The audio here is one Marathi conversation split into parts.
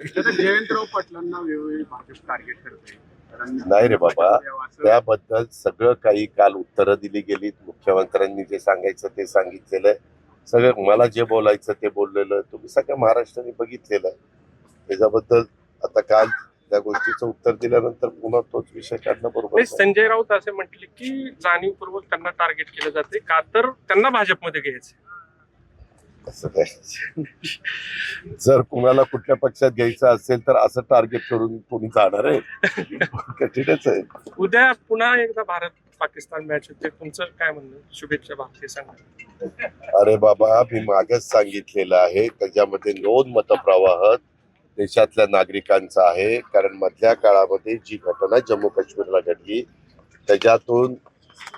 आता जयंतराव पाटलांना वेळोवेळी भाजप टार्गेट करते. कारण नाही रे बाबा त्याबद्दल सगळं काही काल उत्तरं दिली गेली मुख्यमंत्र्यांनी जे सांगायचं ते सांगितलेलं आहे. सगळं मला जे बोलायचं ते बोललेलं. तुम्ही सगळ्या महाराष्ट्राने बघितलेलं आहे. त्याच्याबद्दल आता काल त्या गोष्टीचं उत्तर दिल्यानंतर पुन्हा तोच विषय काढणं बरोबर. संजय राऊत असे म्हटले की जाणीवपूर्वक त्यांना टार्गेट केलं जाते. का तर त्यांना भाजपमध्ये घ्यायचं काय? जर कुणाला कुठल्या पक्षात घ्यायचं असेल तर असं टार्गेट करून कोणी जाणार आहे. कठीणच आहे. उद्या पुन्हा एकदा भारत पाकिस्तान मॅच होते. तुमचं काय म्हणणं? शुभेच्छा भारतीय संघ अरे बाबा मी मागच सांगितलेलं आहे. त्याच्यामध्ये दोन मतप्रवाह देशातल्या नागरिकांचा आहे. कारण मधल्या काळामध्ये जी घटना जम्मू काश्मीरला घडली त्याच्यातून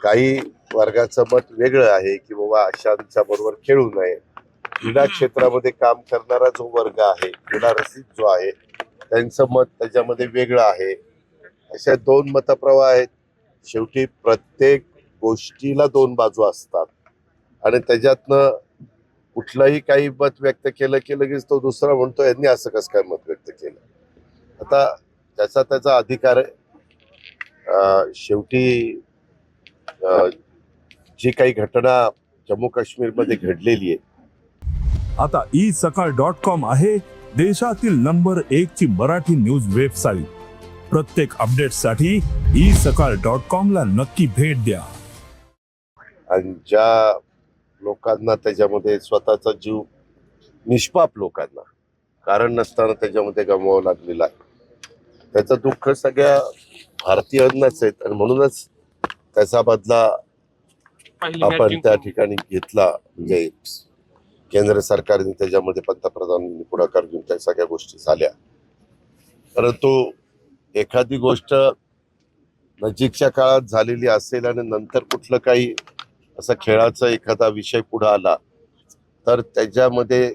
काही वर्गाचं मत वेगळं आहे की बाबा अशांच्या बरोबर खेळू नये. क्रीडा क्षेत्रामध्ये काम करणारा जो वर्ग आहे क्रीडा रसिक जो आहे त्यांचं मत त्याच्यामध्ये वेगळं आहे. अशा दोन मतप्रवाह आहेत. शेवटी प्रत्येक गोष्टीला दोन बाजू असतात. आणि त्याच्यातनं कुठलंही काही मत व्यक्त केलं की लगेच तो दुसरा म्हणतो यांनी असं कसं काय मत व्यक्त केलं? आता त्याचा त्याचा अधिकार आहे. शेवटी जी काही घटना जम्मू काश्मीरमध्ये घडलेली आहे आता ई सकाळ डॉट कॉम आहे देशातील नंबर एक ची मराठी न्यूज वेबसाईट. प्रत्येक अपडेटसाठी ई सकाळ डॉट कॉम ला नक्की भेट द्या. आणि ज्या लोकांना त्याच्यामध्ये स्वतःचा जीव निष्पाप लोकांना कारण नसताना त्याच्यामध्ये गमवावं लागलेलं आहे. त्याचं दुःख सगळ्या भारतीयांनाच आहे आणि म्हणूनच त्याचा बदला आपण त्या. ठिकाणी घेतला. म्हणजे केंद्र सरकारने त्याच्यामध्ये पंतप्रधानांनी पुढाकार घेऊन त्या सगळ्या गोष्टी झाल्या परंतु एखादी गोष्ट नजीकच्या काळात झालेली असेल आणि नंतर कुठलं काही असं खेळाचा एखादा विषय पुढे आला तर त्याच्यामध्ये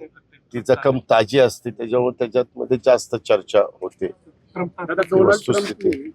ती जखम ताजी असते त्याच्यामुळे त्याच्यात मध्ये जास्त चर्चा होते वस्तुस्थिती.